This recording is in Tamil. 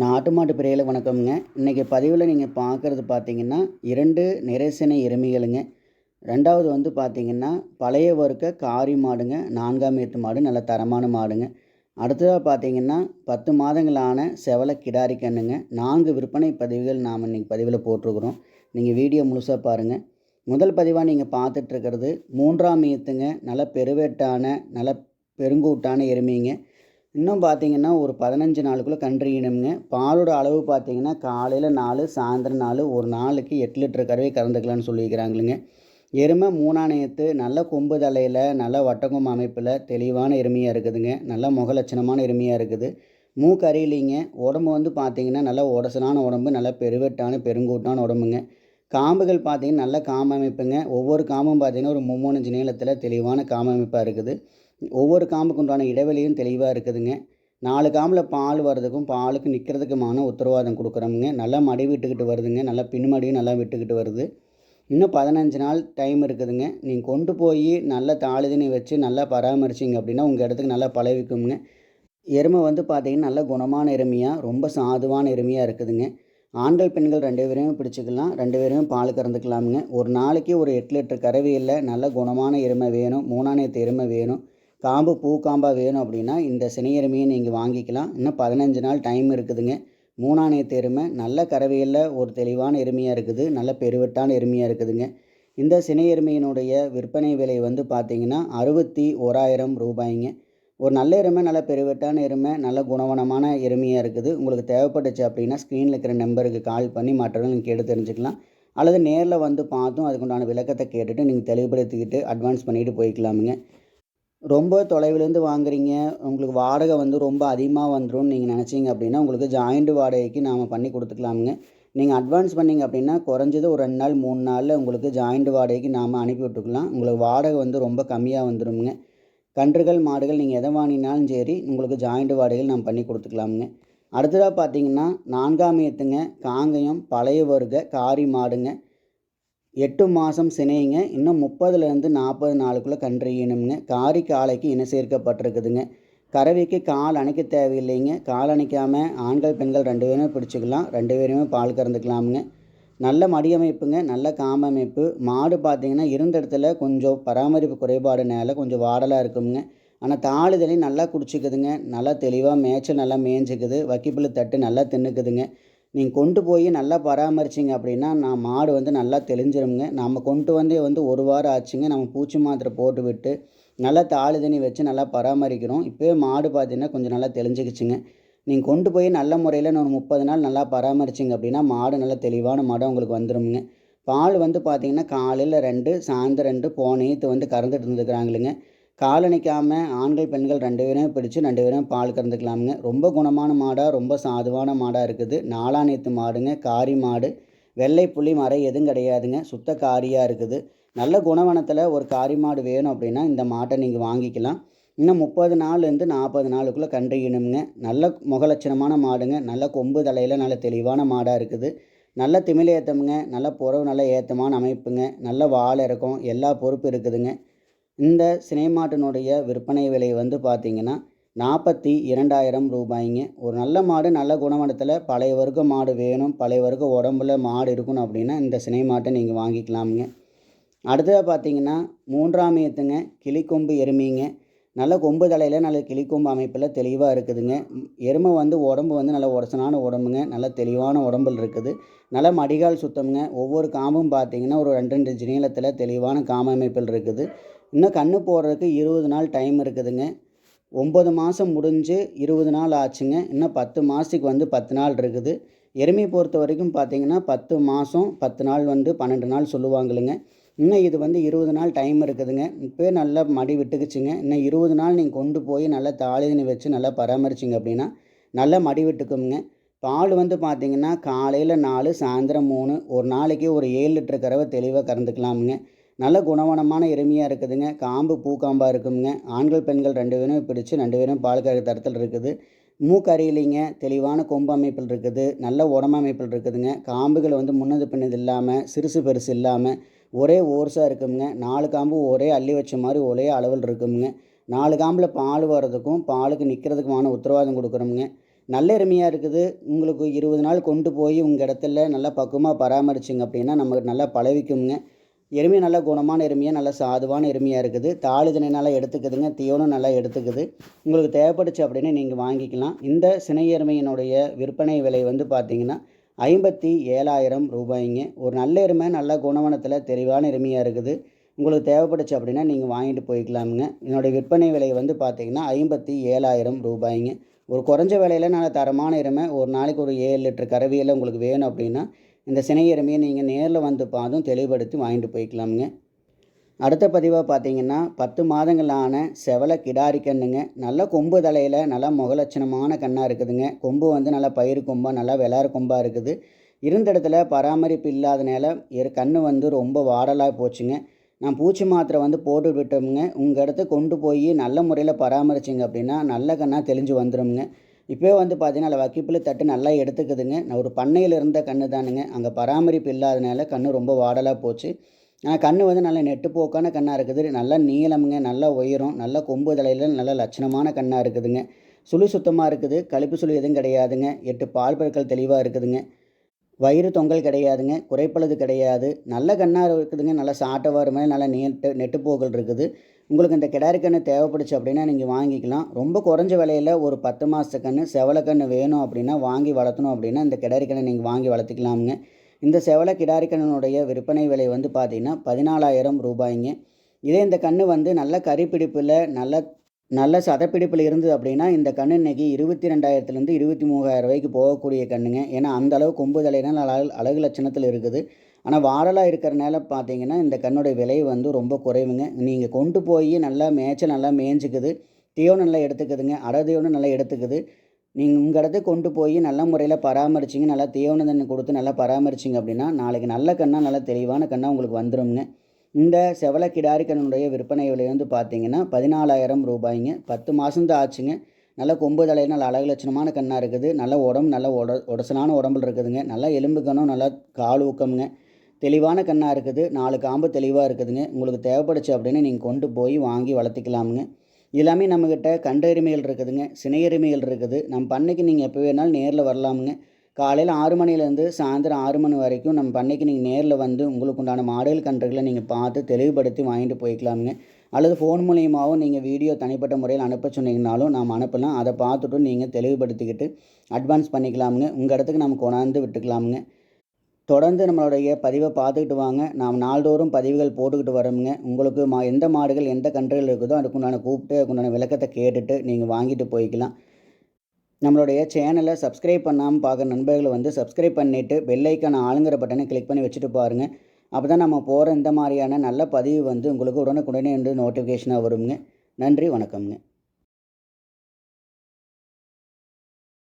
நாட்டு மாட்டு பிரியலுக்கு வணக்கம்ங்க. இன்றைக்கி பதிவில் நீங்கள் பார்க்குறது பார்த்தீங்கன்னா இரண்டு நிறைசினை எருமைகளுங்க. ரெண்டாவது வந்து பார்த்தீங்கன்னா பழைய வறுக்க காரி மாடுங்க. நான்காம் எட்டு மாடு நல்ல தரமான மாடுங்க. அடுத்ததாக பார்த்தீங்கன்னா பத்து மாதங்களான செவலை கிடாரி கண்ணுங்க நான்கு விற்பனை பதிவுகள் நாம் இன்றைக்கி பதிவில் போட்டிருக்கிறோம். நீங்கள் வீடியோ முழுசாக பாருங்கள் முதல் பதிவாக நீங்கள் பார்த்துட்ருக்கிறது மூன்றாம் ஈத்துங்க நல்ல பெருவேட்டான நல்ல பெருங்கூட்டான எருமைங்க. இன்னும் பார்த்தீங்கன்னா ஒரு பதினஞ்சு நாளுக்குள்ளே கன்றுயினுங்க பாலோட அளவு பார்த்தீங்கன்னா காலையில் நாலு சாயந்தரம் நாலு ஒரு நாளுக்கு எட்டு லிட்டர் கறவை கறந்துக்கலாம்னு சொல்லியிருக்கிறாங்களுங்க. எருமை மூணாணையத்து நல்ல கொம்பு தலையில் நல்ல வட்டக்கொம்பு அமைப்பில் தெளிவான எருமையாக இருக்குதுங்க. நல்ல முகலட்சணமான எருமையாக இருக்குது. மூக்கு அறியலிங்க உடம்பு வந்து பார்த்தீங்கன்னா நல்ல உடசலான உடம்பு நல்ல பெருவெட்டான பெருங்கூட்டான உடம்புங்க. காம்புகள் பார்த்தீங்கன்னா நல்ல காம்பு அமைப்புங்க. ஒவ்வொரு காம்பும் பார்த்தீங்கன்னா ஒரு மும்மூணு நீளத்தில் தெளிவான காம்பமைப்பாக இருக்குது. ஒவ்வொரு காம்புக்கு உண்டான இடைவெளியும் தெளிவாக இருக்குதுங்க. நாலு காம்பில் பால் வர்றதுக்கும் பாலுக்கு நிற்கிறதுக்குமான உத்தரவாதம் கொடுக்குறோமுங்க. நல்லா மடி விட்டுக்கிட்டு வருதுங்க. நல்லா பின்மடியும் நல்லா விட்டுக்கிட்டு வருது. இன்னும் பதினஞ்சு நாள் டைம் இருக்குதுங்க. நீங்கள் கொண்டு போய் நல்லா தாளுதினி வச்சு நல்லா பராமரிச்சிங்க அப்படின்னா உங்கள் இடத்துக்கு நல்லா பழவிக்குங்க எருமை வந்து பார்த்தீங்கன்னா நல்ல குணமான எருமையாக ரொம்ப சாதுவான எருமையாக இருக்குதுங்க. ஆண்கள் பெண்கள் ரெண்டு பேரையும் பிடிச்சிக்கலாம். ரெண்டு பேரையும் பால் கறந்துக்கலாமுங்க. ஒரு நாளைக்கு ஒரு எட்டு லிட்டர் கறவையில் நல்ல குணமான எருமை வேணும். மூணாணையத்து எருமை வேணும். காம்பு பூ காம்பாக வேணும் அப்படின்னா இந்த சினையருமையை நீங்கள் வாங்கிக்கலாம். இன்னும் பதினஞ்சு நாள் டைம் இருக்குதுங்க. மூணாணையத்து எருமை நல்ல கறவையில் ஒரு தெளிவான எருமையாக இருக்குது. நல்ல பெருவெட்டான எருமையாக இருக்குதுங்க. இந்த சினை எருமையினுடைய விற்பனை விலை வந்து பார்த்திங்கன்னா அறுபத்தி ஓராயிரம் ரூபாய்ங்க. ஒரு நல்ல எருமை நல்ல பெருவெட்டான எருமை நல்ல குணவனமான எருமையாக இருக்குது. உங்களுக்கு தேவைப்பட்டுச்சு அப்படின்னா ஸ்க்ரீனில் இருக்கிற நம்பருக்கு கால் பண்ணி மற்றவங்க நீங்கள் கேட்டு தெரிஞ்சுக்கலாம். அல்லது நேரில் வந்து பார்த்தும் அதுக்குண்டான விளக்கத்தை கேட்டுட்டு நீங்கள் தெளிவுபடுத்திக்கிட்டு அட்வான்ஸ் பண்ணிவிட்டு போய்க்கலாமுங்க. ரொம்ப தொலைவிலேருந்து வாங்குறீங்க. உங்களுக்கு வாடகை வந்து ரொம்ப அதிகமாக வந்துடும் நீங்கள் நினச்சிங்க அப்படின்னா உங்களுக்கு ஜாயிண்ட் வாடகைக்கு நாம் பண்ணி கொடுத்துக்கலாமுங்க. நீங்கள் அட்வான்ஸ் பண்ணிங்க அப்படின்னா குறைஞ்சது ஒரு ரெண்டு நாள் மூணு நாளில் உங்களுக்கு ஜாயிண்ட் வாடகைக்கு நாம் அனுப்பி விட்டுக்கலாம் உங்களுக்கு வாடகை வந்து ரொம்ப கம்மியாக வந்துடுங்க கன்றுகள் மாடுகள் நீங்கள் எதை வாங்கினாலும் சரி உங்களுக்கு ஜாயிண்ட் வாடகைகள் நாம் பண்ணி கொடுத்துக்கலாமுங்க. அடுத்ததாக பார்த்தீங்கன்னா நான்காம் ஏத்துங்க காங்கயம் பழைய வருக காரி மாடுங்க. எட்டு மாதம் சினைங்க. இன்னும் முப்பதுலேருந்து நாற்பது நாளுக்குள்ளே கன்று ஈனுங்க காரி காலைக்கு இன சேர்க்கப்பட்டிருக்குதுங்க. கறவைக்கு கால் அணைக்க தேவையில்லைங்க. கால் அணைக்காமல் ஆண்கள் பெண்கள் ரெண்டு பேருமே பிடிச்சிக்கலாம். ரெண்டு பேருமே பால் கறந்துக்கலாமுங்க. நல்ல மடியமைப்புங்க. நல்ல காமமைப்பு. மாடு பார்த்தீங்கன்னா இருந்த இடத்துல கொஞ்சம் பராமரிப்பு குறைபாடுனால கொஞ்சம் வாடலாக இருக்குங்க ஆனால் தாளுதலையும் நல்லா குடிச்சிக்குதுங்க. நல்லா தெளிவாக மேய்ச்சல் நல்லா மேய்ஞ்சிக்குது. வக்கிப்புல்லு தட்டு நல்லா தின்னுக்குதுங்க. நீங்கள் கொண்டு போய் நல்லா பராமரிச்சிங்க அப்படின்னா நான் மாடு வந்து நல்லா தெளிஞ்சிருங்க நம்ம கொண்டு வந்தே வந்து ஒரு வாரம் ஆச்சுங்க. நம்ம பூச்சி மாத்திரை போட்டு விட்டு நல்லா தாளி தண்ணி வச்சு நல்லா பராமரிக்கிறோம். இப்போயே மாடு பார்த்தீங்கன்னா கொஞ்சம் நல்லா தெளிஞ்சிக்கிச்சுங்க. நீங்கள் கொண்டு போய் நல்ல முறையில் ஒரு முப்பது நாள் நல்லா பராமரிச்சிங்க அப்படின்னா மாடு நல்லா தெளிவான மாடு உங்களுக்கு வந்துடும்ங்க பால் வந்து பார்த்தீங்கன்னா காலையில் ரெண்டு சாயந்தரம் ரெண்டு போனேத்து வந்து கறந்துட்டு இருந்துக்கிறாங்களுங்க காலணிக்காமல் ஆண்கள் பெண்கள் ரெண்டு பேரும் பிடிச்சு ரெண்டு பேரும் பால் கறந்துக்கலாமுங்க. ரொம்ப குணமான மாடாக ரொம்ப சாதுவான மாடாக இருக்குது. நாலாநேத்து மாடுங்க காரி மாடு. வெள்ளை புள்ளி மரம் எதுவும் கிடையாதுங்க. சுத்த காரியாக இருக்குது. நல்ல குணவனத்தில் ஒரு காரி மாடு வேணும் அப்படின்னா இந்த மாட்டை நீங்கள் வாங்கிக்கலாம். இன்னும் முப்பது நாள்லேருந்து நாற்பது நாளுக்குள்ளே கன்றுயினுங்க நல்ல முகலட்சணமான மாடுங்க. நல்ல கொம்பு தலையில் நல்ல தெளிவான மாடாக இருக்குது. நல்ல திமிழ் ஏற்றமுங்க நல்ல புறவு நல்ல ஏற்றமான அமைப்புங்க. நல்ல வாழை இருக்கும் எல்லா பொறுப்பு இருக்குதுங்க. இந்த சினைமாட்டினுடைய விற்பனை விலை வந்து பார்த்திங்கன்னா நாற்பத்தி இரண்டாயிரம் ரூபாய்ங்க. ஒரு நல்ல மாடு நல்ல குணமனத்தில் பழைய வர்க்க மாடு வேணும் பழைய வர்க்க உடம்புல மாடு இருக்கணும் அப்படின்னா இந்த சினைமாட்டை நீங்கள் வாங்கிக்கலாமுங்க. அடுத்ததாக பார்த்தீங்கன்னா மூன்றாம் ஏத்துங்க கிளிக்கொம்பு எருமைங்க. நல்ல கொம்பு தலையில் நல்ல கிளிக்கொம்பு அமைப்பில் தெளிவாக இருக்குதுங்க. எருமை வந்து உடம்பு வந்து நல்ல உடசனான உடம்புங்க. நல்ல தெளிவான உடம்பில் இருக்குது. நல்ல மடிகால் சுத்தமுங்க. ஒவ்வொரு காம்பும் பார்த்தீங்கன்னா ஒரு ரெண்டு ரெண்டு இன்ச்சு நீளத்தில் தெளிவான காம அமைப்பில் இருக்குது. இன்னும் கன்று போடுறதுக்கு இருபது நாள் டைம் இருக்குதுங்க. ஒம்பது மாதம் முடிஞ்சு இருபது நாள் ஆச்சுங்க. இன்னும் பத்து மாதத்துக்கு வந்து பத்து நாள் இருக்குது. எருமை பொறுத்த வரைக்கும் பார்த்தீங்கன்னா பத்து மாதம் பத்து நாள் வந்து பன்னெண்டு நாள் சொல்லுவாங்களுங்க. இன்னும் இது வந்து இருபது நாள் டைம் இருக்குதுங்க. இப்போயே நல்லா மடி விட்டுக்குச்சுங்க. இன்னும் இருபது நாள் நீங்கள் கொண்டு போய் நல்லா தாளிதனி வச்சு நல்லா பராமரிச்சிங்க அப்படின்னா நல்லா மடி விட்டுக்குங்க. பால் வந்து பார்த்தீங்கன்னா காலையில் நாலு சாயந்தரம் மூணு ஒரு நாளைக்கு ஒரு ஏழு லிட்டர் கறவை தெளிவாக கறந்துக்கலாமுங்க. நல்ல குணவனமான எருமையாக இருக்குதுங்க. காம்பு பூக்காம்பாக இருக்குங்க ஆண்கள் பெண்கள் ரெண்டு பேரும் பிடிச்சி ரெண்டு பேரும் பால் கறக்க தரத்தில் இருக்குது. மூக்கறியிலிங்க தெளிவான கொம்பு அமைப்பில் இருக்குது. நல்ல உடம்பு அமைப்பில் இருக்குதுங்க. காம்புகள் வந்து முன்னது பின்னது இல்லாமல் சிறுசு பெருசு இல்லாமல் ஒரே ஓர்ஸாக இருக்குங்க நாலு காம்பு ஒரே அள்ளி வச்ச மாதிரி ஒரே அளவில் இருக்குங்க நாலு காம்பில் பால் வர்றதுக்கும் பாலுக்கு நிற்கிறதுக்குமான உத்தரவாதம் கொடுக்குறோமுங்க. நல்ல எருமையாக இருக்குது. உங்களுக்கு இருபது நாள் கொண்டு போய் உங்கள் இடத்துல நல்லா பக்குவமாக பராமரிச்சிங்க அப்படின்னா நமக்கு நல்லா பழவிக்குங்க எருமை நல்ல குணமான எருமையாக நல்ல சாதுவான எருமையாக இருக்குது. தாளிதனை நல்லா எடுத்துக்குதுங்க தீவனம் நல்லா எடுத்துக்குது. உங்களுக்கு தேவைப்படுச்சு அப்படின்னு நீங்கள் வாங்கிக்கலாம். இந்த சினை எருமையினுடைய விற்பனை விலை வந்து பார்த்தீங்கன்னா ஐம்பத்தி ஏழாயிரம் ரூபாய்ங்க. ஒரு நல்ல எருமை நல்ல குணவனத்தில் தெளிவான எருமையாக இருக்குது. உங்களுக்கு தேவைப்படுச்சு அப்படின்னா நீங்கள் வாங்கிட்டு போய்க்கலாமுங்க. என்னுடைய விற்பனை விலை வந்து பார்த்தீங்கன்னா ஐம்பத்தி ஏழாயிரம் ரூபாய்ங்க. ஒரு குறைஞ்ச விலையில் நல்ல தரமான எருமை ஒரு நாளைக்கு ஒரு ஏழு லிட்டர் கறவையில் உங்களுக்கு வேணும் அப்படின்னா இந்த சினை எருமையை நீங்கள் நேரில் வந்து பார்த்தும் தெளிவுபடுத்தி வாங்கிட்டு போய்க்கலாமுங்க. அடுத்த பதிவாக பார்த்தீங்கன்னா பத்து மாதங்களான செவல கிடாரி கண்ணுங்க. நல்ல கொம்பு தலையில் நல்லா முகலட்சணமான கண்ணாக இருக்குதுங்க. கொம்பு வந்து நல்லா பயிர் கொம்பாக நல்லா விளாறு கொம்பாக இருக்குது. இருந்த இடத்துல பராமரிப்பு இல்லாதனால இரு கண்ணு வந்து ரொம்ப வாடலாக போச்சுங்க. நான் பூச்சி மாத்திரை வந்து போட்டு விட்டோமுங்க. உங்கள் இடத்த கொண்டு போய் நல்ல முறையில் பராமரிச்சிங்க அப்படின்னா நல்ல கண்ணாக தெளிஞ்சு வந்துடும்ங்க இப்போயே வந்து பார்த்தீங்கன்னா வக்கிப்பில் தட்டு நல்லா எடுத்துக்குதுங்க. நான் ஒரு பண்ணையில் இருந்த கன்று தானுங்க. அங்கே பராமரிப்பு இல்லாதனால கன்று ரொம்ப வாடலாக போச்சு. ஆனால் கன்று வந்து நல்ல நெட்டுப்போக்கான கண்ணாக இருக்குது. நல்லா நீளமுங்க நல்லா உயரம் நல்ல கொம்பு தலையில் நல்ல லட்சணமான கண்ணாக இருக்குதுங்க. சுழி சுத்தமாக இருக்குது. கழிப்பு சுழி எதுவும் கிடையாதுங்க. எட்டு பால் பற்கள் தெளிவாக இருக்குதுங்க. வயிறு தொங்கல் கிடையாதுங்க குறைப்பழுது கிடையாது. நல்ல கண்ணாக இருக்குதுங்க நல்லா சாட்டை மாதிரி நல்லா நெட்டு நெட்டுப்போக்கள் இருக்குது. உங்களுக்கு இந்த கிடாரி கன்று தேவைப்படுச்சு அப்படின்னா நீங்கள் வாங்கிக்கலாம். ரொம்ப குறைஞ்ச விலையில் ஒரு பத்து மாத கன்று செவலை கன்று வேணும் அப்படின்னா வாங்கி வளர்த்தணும் அப்படின்னா இந்த கிடாரி கன்று நீங்கள் வாங்கி வளர்த்துக்கலாமுங்க. இந்த செவலை கிடாரி கண்ணுடைய விற்பனை விலை வந்து பார்த்திங்கன்னா பதினாலாயிரம் ரூபாய்ங்க. இதே இந்த கன்று வந்து நல்ல கறிப்பிடிப்பில் நல்ல நல்ல சதப்பிடிப்பில் இருந்தது அப்படின்னா இந்த கன்று இன்றைக்கி இருபத்தி ரெண்டாயிரத்துலேருந்து இருபத்தி மூவாயிரம் ரூபாய்க்கு போகக்கூடிய கண்ணுங்க. ஏன்னா அந்த அளவு கொம்பு தலையினால் அழகு அழகு லட்சணத்தில் இருக்குது. ஆனால் வாரலாக இருக்கிறனால பார்த்தீங்கன்னா இந்த கண்ணுடைய விலை வந்து ரொம்ப குறைவுங்க. நீங்கள் கொண்டு போய் நல்லா மேய்ச்சல் நல்லா மேய்ஞ்சிக்குது. தீவனம் நல்லா எடுத்துக்குதுங்க. அடை தீவனம் நல்லா எடுத்துக்குது. நீங்கள் உங்கள் இடத்துக்கு கொண்டு போய் நல்ல முறையில் பராமரிச்சிங்க. நல்லா தீவனம் தண்ணி கொடுத்து நல்லா பராமரிச்சிங்க அப்படின்னா நாளைக்கு நல்ல கண்ணாக நல்லா தெளிவான கண்ணாக உங்களுக்கு வந்துடும்ங்க இந்த செவல கிடாரி விற்பனை விலை வந்து பார்த்தீங்கன்னா பதினாலாயிரம் ரூபாய்ங்க. பத்து மாதம்தான் ஆச்சுங்க. நல்ல கொம்பு தலை நல்ல அழகு லட்சணமான கண்ணாக இருக்குது. நல்ல உடம்பு நல்ல உட உடசலான உடம்புல இருக்குதுங்க. நல்லா எலும்பு கணம் நல்லா கால் ஊக்கமுங்க. தெளிவான கண்ணாக இருக்குது. நாலு காம்பு தெளிவாக இருக்குதுங்க. உங்களுக்கு தேவைப்படுச்சு அப்படின்னு நீங்கள் கொண்டு போய் வாங்கி வளர்த்திக்கலாமுங்க. எல்லாமே நம்மக்கிட்ட கண்டெருமைகள் இருக்குதுங்க. சினையெருமைகள் இருக்குது. நம்ம பண்ணைக்கு நீங்கள் எப்போ வேணாலும் நேரில் வரலாமுங்க. காலையில் ஆறு மணிலேருந்து சாயந்தரம் ஆறு மணி வரைக்கும் நம்ம பண்ணைக்கு நீங்கள் நேரில் வந்து உங்களுக்கு உண்டான மாடல் கன்றுகளை நீங்கள் பார்த்து தெளிவுபடுத்தி வாங்கிட்டு போய்க்கலாமுங்க. அல்லது ஃபோன் மூலியமாகவும் நீங்கள் வீடியோ தனிப்பட்ட முறையில் அனுப்ப சொன்னீங்கனாலும் நாம் அனுப்பலாம். அதை பார்த்துட்டு நீங்கள் தெளிவுபடுத்திக்கிட்டு அட்வான்ஸ் பண்ணிக்கலாமுங்க. உங்கள் இடத்துக்கு நம்ம கொண்டாந்து விட்டுக்கலாமுங்க. தொடர்ந்து நம்மளுடைய பதிவை பார்த்துக்கிட்டு வாங்க. நாம் நாள்தோறும் பதிவுகள் போட்டுக்கிட்டு வரோமுங்க. உங்களுக்கு மா எந்த மாடுகள் எந்த கன்றுகள் இருக்குதோ அதுக்குண்டான கூப்பிட்டு அதுக்குண்டான விளக்கத்தை கேட்டுட்டு நீங்கள் வாங்கிட்டு போய்க்கலாம். நம்மளுடைய சேனலை சப்ஸ்கிரைப் பண்ணாமல் பார்க்குற நண்பர்களை வந்து சப்ஸ்கிரைப் பண்ணிவிட்டு பெல்லைக்கான ஆளுங்கிற பட்டனை கிளிக் பண்ணி வச்சுட்டு பாருங்கள் அப்போ தான் நம்ம போகிற இந்த மாதிரியான நல்ல பதிவு வந்து உங்களுக்கு உடனுக்குடனே வந்து நோட்டிஃபிகேஷனாக வருங்க. நன்றி வணக்கம்ங்க.